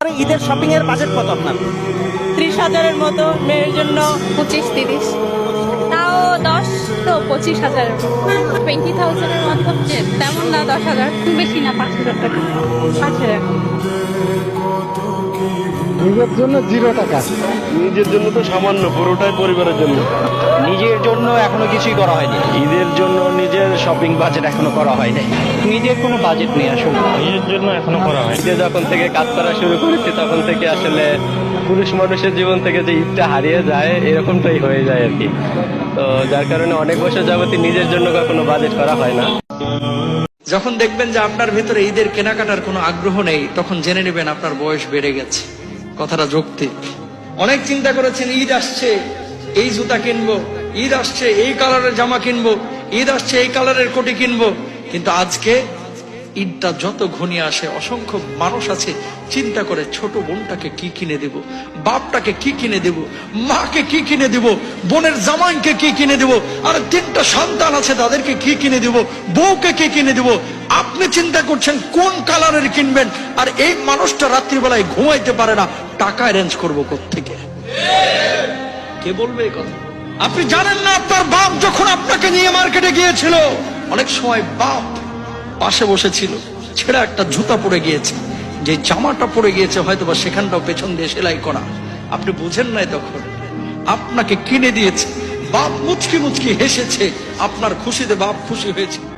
আরে ঈদের শপিং এর বাজেট কত আপনার? ত্রিশ হাজারের মতো মেয়ের জন্য পঁচিশ তিরিশ। তাও দশ তো পঁচিশ হাজারের টোয়েন্টি থাউজেন্ডের মতো তেমন না দশ হাজার খুব বেশি না পাঁচ হাজার টাকা। পাঁচ হাজার। নিজের জন্য জিরো টাকা। নিজের জন্য তো সামান্য পুরোটাই পরিবারের জন্য। নিজের জন্য এখনও কিছুই করা হয়নি। ঈদের জন্য নিজের শপিং বাজেট এখনও করা হয়নি। নিজের কোনো বাজেট নেই আসলে। নিজের জন্য এখনও করা হয় ঈদে যখন থেকে কাজ করা শুরু করেছি তখন থেকে আসলে পুরুষ মানুষের জীবন থেকে যে ঈদটা হারিয়ে যায় এরকমটাই হয়ে যায় আর কি। তো যার কারণে অনেক বছর যাবতই নিজের জন্য কখনো বাজেট করা হয় না। যখন দেখবেন যে আপনার ভিতরে ঈদের কেনাকাটার কোনো আগ্রহ নেই তখন জেনে নেবেন আপনার বয়স বেড়ে গেছে। কথাটা যৌক্তিক অনেক চিন্তা করেছেন, ঈদ আসছে, এই জুতা কিনবো, ঈদ আসছে, এই কালারের জামা কিনবো, ঈদ আসছে, এই কালারের কোটি কিনবো। কিন্তু আজকে ঈদটা যত ঘনিয়ে আসে, অসংখ্য মানুষ আছে, চিন্তা করে ছোট বোনটাকে কি কিনে দেব, বাপটাকে কি কিনে দেব, মাকে কি কিনে দেব, বোনের জামাইকে কি কিনে দেব, আর তিনটা সন্তান আছে, তাদেরকে কি কিনে দেব, বউকে কি কিনে দেব আপনি চিন্তা করছেন কোন কালারের কিনবেন? আর এই মানুষটা রাত্রিবেলায় ঘুমাইতে পারে না, টাকা অ্যারেঞ্জ করব থেকে কে বলবে এই কথা? আপনি জানেন না, আপনার বাপ যখন আপনাকে নিয়ে মার্কেটে গিয়েছিল, অনেক সময় বাপ পাশে বসেছিল, ছেড়ে একটা জুতা পরে গিয়েছে। যে জামাটা পরে গিয়েছে হয়তো বা সেখানটাও পেছন দিয়ে সেলাই করা। আপনি বুঝেন নাই তখন? আপনাকে কিনে দিয়েছে। বাপ মুচকি মুচকি হেসেছে, আপনার খুশিতে বাপ খুশি হয়েছে।